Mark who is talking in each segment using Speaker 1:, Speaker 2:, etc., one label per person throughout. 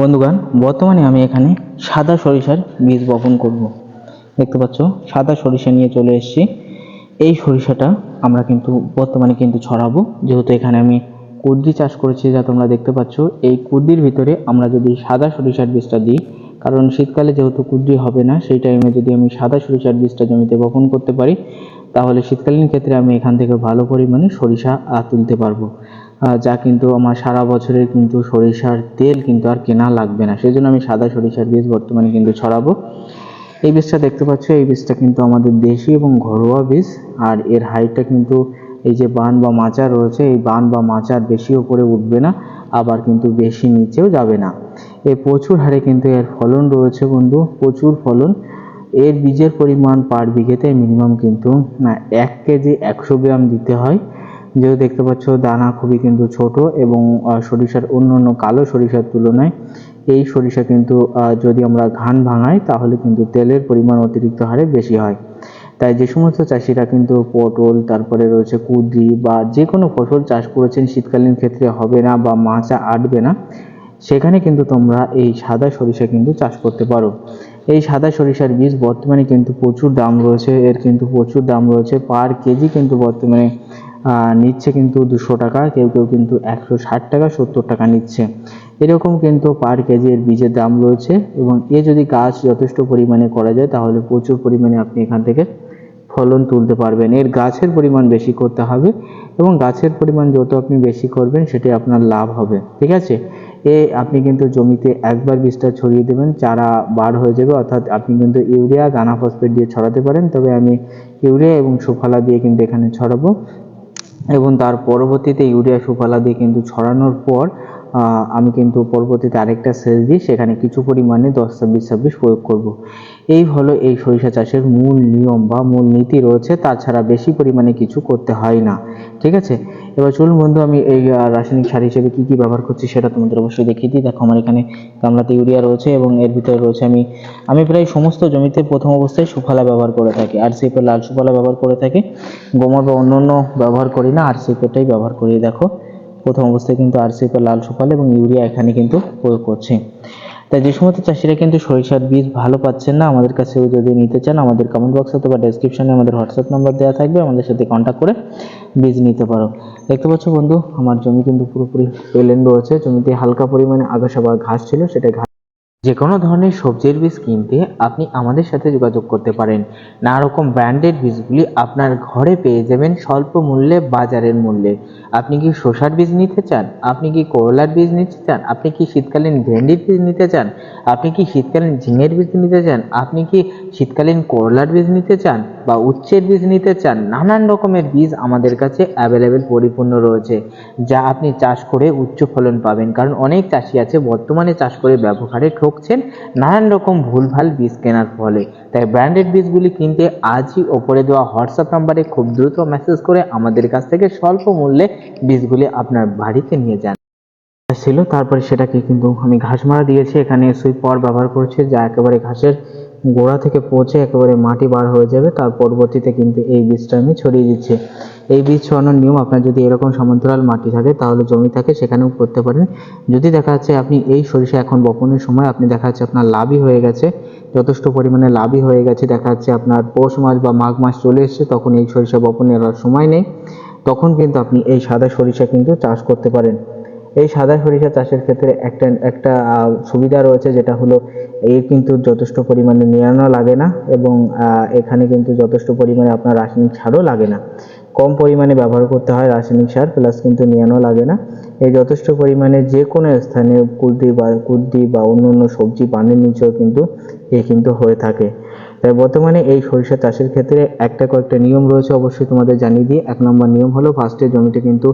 Speaker 1: বন্ধুগণ, বর্তমানে আমি এখানে সাদা সরিষার বীজ বপন করব। দেখতে পাচ্ছ, সাদা সরিষা নিয়ে চলে এসেছি। এই সরিষাটা আমরা কিন্তু বর্তমানে কিন্তু ছড়াবো। যেহেতু এখানে আমি কুদ্রি চাষ করেছি, যা তোমরা দেখতে পাচ্ছ, এই কুদ্রির ভিতরে আমরা যদি সাদা সরিষার বীজটা দিই, কারণ শীতকালে যেহেতু কুদ্রি হবে না, সেই টাইমে যদি আমি সাদা সরিষার বীজটা জমিতে বপন করতে পারি, তাহলে শীতকালীন ক্ষেত্রে আমি এখান থেকে ভালো পরিমাণে সরিষা তুলতে পারব। যা কিন্তু আমার সারা বছরের কিন্তু সরিষার তেল কিন্তু আর কেনা লাগবে না। সেই জন্য আমি সাদা সরিষার বীজ বর্তমানে কিন্তু ছড়াবো। এই বীজটা দেখতে পাচ্ছ, এই বীজটা কিন্তু আমাদের দেশি এবং ঘরোয়া বীজ। আর এর হাইটটা কিন্তু এই যে বান বা মাচা রয়েছে, এই বান বা মাচার বেশি উপরে উঠবে না, আবার কিন্তু বেশি নিচেও যাবে না। এই প্রচুর হারে কিন্তু এর ফলন রয়েছে বন্ধু, প্রচুর ফলন। এর বীজের পরিমাণ পার বিঘেতে মিনিমাম কিন্তু এক কেজি একশো গ্রাম দিতে হয়। যেহেতু দেখতে পাচ্ছ দানা খুবই কিন্তু ছোট এবং সরিষার অন্য অন্য কালো সরিষার তুলনায় এই সরিষা কিন্তু যদি আমরা ঘান ভাঙাই তাহলে কিন্তু তেলের পরিমাণ অতিরিক্ত হারে বেশি হয়। তাই যে সমস্ত চাষিরা কিন্তু পটল, তারপরে রয়েছে কুদ্রি বা যে কোনো ফসল চাষ করেছেন শীতকালীন ক্ষেত্রে হবে না বা মাচা আটবে না, সেখানে কিন্তু তোমরা এই সাদা সরিষা কিন্তু চাষ করতে পারো। এই সাদা সরিষার বীজ বর্তমানে কিন্তু প্রচুর দাম রয়েছে, এর কিন্তু প্রচুর দাম রয়েছে। পার কেজি কিন্তু বর্তমানে নিচ্ছে কিন্তু দুশো টাকা, কেউ কেউ কিন্তু একশো ষাট টাকা, সত্তর টাকা নিচ্ছে। এরকম কিন্তু পার কেজি এর বীজের দাম রয়েছে এবং এ যদি গাছ যথেষ্ট পরিমাণে করা যায়, তাহলে প্রচুর পরিমাণে আপনি এখান থেকে ফলন তুলতে পারবেন। এর গাছের পরিমাণ বেশি করতে হবে এবং গাছের পরিমাণ যত আপনি বেশি করবেন, সেটাই আপনার লাভ হবে। ঠিক আছে? এ আপনি কিন্তু জমিতে একবার বীজটা ছড়িয়ে দেবেন, চারা বার হয়ে যাবে, অর্থাৎ আপনি কিন্তু ইউরিয়া দানা ফসফেট দিয়ে ছড়াতে পারেন। তবে আমি ইউরিয়া এবং সুফলা দিয়ে কিন্তু এখানে ছড়াবো। এবং তার পরবর্তীতে ইউরিয়া সুফলা দিয়ে কিন্তু ছড়ানোর পর আমি কিন্তু পরবর্তীতে আরেকটা সেচ দিই, সেখানে কিছু পরিমাণে দশ ছাব্বিশ ছাব্বিশ প্রয়োগ করব। এই হলো এই সরিষা চাষের মূল নিয়ম বা মূল নীতি রয়েছে, তাছাড়া বেশি পরিমাণে কিছু করতে হয় না, ঠিক আছে? এবার চলুন বন্ধু, আমি এই রাসায়নিক সার হিসেবে কি কি ব্যবহার করছি সেটা তোমাদের অবশ্যই দেখিয়ে দিই। দেখো, আমার এখানে গামলাতে ইউরিয়া রয়েছে এবং এর ভিতরে রয়েছে আমি আমি প্রায় সমস্ত জমিতে প্রথম অবস্থায় সুফলা ব্যবহার করে থাকি, আর সিপের লাল সুফলা ব্যবহার করে থাকি। গোমর বা অন্য অন্য ব্যবহার করি না, আর সিপেরটাই ব্যবহার করি, দেখো। প্রথম অবস্থায় কিন্তু আর সিপের লাল সুপাল এবং ইউরিয়া এখানে কিন্তু প্রয়োগ করছি। তাই যে সমস্ত চাষিরা কিন্তু সরিষার বীজ ভালো পাচ্ছেন না, আমাদের কাছে যদি নিতে চান, আমাদের কমেন্ট বক্স অথবা ডেসক্রিপশনে আমাদের হোয়াটসঅ্যাপ নাম্বার দেওয়া থাকবে, আমাদের সাথে কন্ট্যাক্ট করে বীজ নিতে পারো। দেখতে পাচ্ছ বন্ধু, আমার জমি কিন্তু পুরোপুরি প্লেন রয়েছে। জমিতে হালকা পরিমাণে আগাছা বা ঘাস ছিল, সেটা যে কোনো ধরনের সবজির বীজ কিনতে আপনি আমাদের সাথে যোগাযোগ করতে পারেন। নানা রকম ব্র্যান্ডেড বীজগুলি আপনার ঘরে পেয়ে যাবেন স্বল্প মূল্যে, বাজারের মূল্যে। আপনি কি শসার বীজ নিতে চান? আপনি কি করলার বীজ নিতে চান? আপনি কি শীতকালীন ভেন্ডির বীজ নিতে চান? আপনি কি শীতকালীন ঝিঙের বীজ নিতে চান? আপনি কি শীতকালীন করলার বীজ নিতে চান? বা উচ্ছের বীজ নিতে চান, নানান রকমের বীজ আমাদের কাছে অ্যাভেলেবেল পরিপূর্ণ রয়েছে, যা আপনি চাষ করে উচ্চ ফলন পাবেন। কারণ অনেক চাষি আছে, বর্তমানে চাষ করে ব্যবহারে ঠকছেন, নানান রকম ভুলভাল বীজ কেনার ফলে। তাই ব্র্যান্ডেড বীজগুলি কিনতে আজই ওপরে দেওয়া হোয়াটসঅ্যাপ নাম্বারে খুব দ্রুত মেসেজ করে আমাদের কাছ থেকে স্বল্প মূল্যে বীজগুলি আপনার বাড়িতে নিয়ে যান। ছিল, তারপরে সেটাকে কিন্তু আমি ঘাস মারা দিয়েছি, এখানে সুইপার ব্যবহার করেছি, যা একেবারে ঘাসের গোড়া থেকে পচে একেবারে মাটি বার হয়ে যাবে। তার পরবর্তীতে কিন্তু এই বীজটা আমি ছড়িয়ে দিচ্ছি। এই বীজ ছড়ানোর নিয়ম, আপনার যদি এরকম সমান্তরাল মাটি থাকে, তাহলে জমি থাকে, সেখানেও করতে পারেন। যদি দেখা যাচ্ছে আপনি এই সরিষা এখন বপনের সময়, আপনি দেখা যাচ্ছে আপনার লাভই হয়ে গেছে, যথেষ্ট পরিমাণে লাভই হয়ে গেছে, দেখা যাচ্ছে আপনার পৌষ মাস বা মাঘ মাস চলে এসেছে, তখন এই সরিষা বপনের আর সময় নেই। তখন কিন্তু আপনি এই সাদা সরিষা কিন্তু চাষ করতে পারেন। এই সাদা সরিষা চাষের ক্ষেত্রে একটা একটা সুবিধা রয়েছে যেটা হলো এর কিন্তু যথেষ্ট পরিমাণে নিরানো লাগে না এবং এখানে কিন্তু যথেষ্ট পরিমাণে আপনার রাসায়নিক সারও লাগে না। কম পরিমাণে ব্যবহার করতে হয় রাসায়নিক সার, প্লাস কিন্তু নিরানো লাগে না। এই যথেষ্ট পরিমাণে যে কোনো স্থানে কুদ্রি বা কুদ্রি বা অন্য অন্য সবজি পানির নিচেও কিন্তু এ কিন্তু হয়ে থাকে। তাই বর্তমানে এই সরিষা চাষের ক্ষেত্রে একটা কয়েকটা নিয়ম রয়েছে অবশ্যই তোমাদের জানিয়ে দিই। এক নম্বর নিয়ম হলো ফার্স্টে জমিতে কিন্তু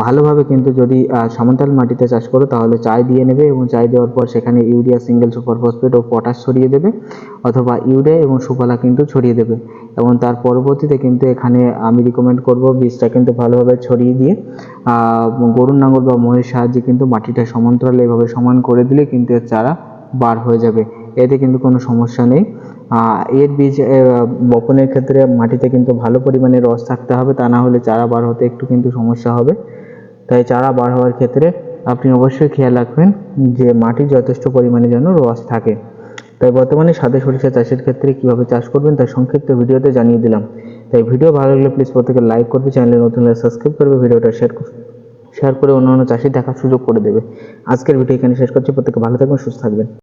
Speaker 1: ভালোভাবে কিন্তু যদি আহ, সমতল মাটিতে চাষ করো তাহলে চাই দিয়ে নেবে এবং চাই দেওয়ার পর সেখানে ইউরিয়া সিঙ্গেল সুপার ফসফেট ও পটাশ ছড়িয়ে দেবে অথবা ইউরিয়া এবং সুফলা কিন্তু ছড়িয়ে দেবে। এবং তার পরবর্তীতে কিন্তু এখানে আমি রিকমেন্ড করব বীজটা কিন্তু ভালোভাবে ছড়িয়ে দিয়ে গরুর নাঙল বা মহের সাহায্যে কিন্তু মাটিটা সমান্তরাল এভাবে সমান করে দিলে কিন্তু এর চারা বার হয়ে যাবে। এতে কিন্তু কোনো সমস্যা নেই। এর বীজ বপনের ক্ষেত্রে মাটিতে কিন্তু ভালো পরিমাণে রস থাকতে হবে, তা না হলে চারা বার হতে একটু কিন্তু সমস্যা হবে। তাই চারা বার হওয়ার ক্ষেত্রে আপনি অবশ্যই খেয়াল রাখবেন যে মাটি যথেষ্ট পরিমাণে যেন রস থাকে। তাই বর্তমানে সাদা সরিষা চাষের ক্ষেত্রে কীভাবে চাষ করবেন তার সংক্ষিপ্ত ভিডিওতে জানিয়ে দিলাম। তাই ভিডিও ভালো লাগলে প্লিজ প্রত্যেকে লাইক করবে চ্যানেলে নতুন হলে সাবস্ক্রাইব করবে, ভিডিওটা শেয়ার শেয়ার করে অন্য অন্য চাষি দেখার সুযোগ করে দেবে। আজকের ভিডিও এখানে শেষ করছি, প্রত্যেকে ভালো থাকবেন, সুস্থ থাকবেন।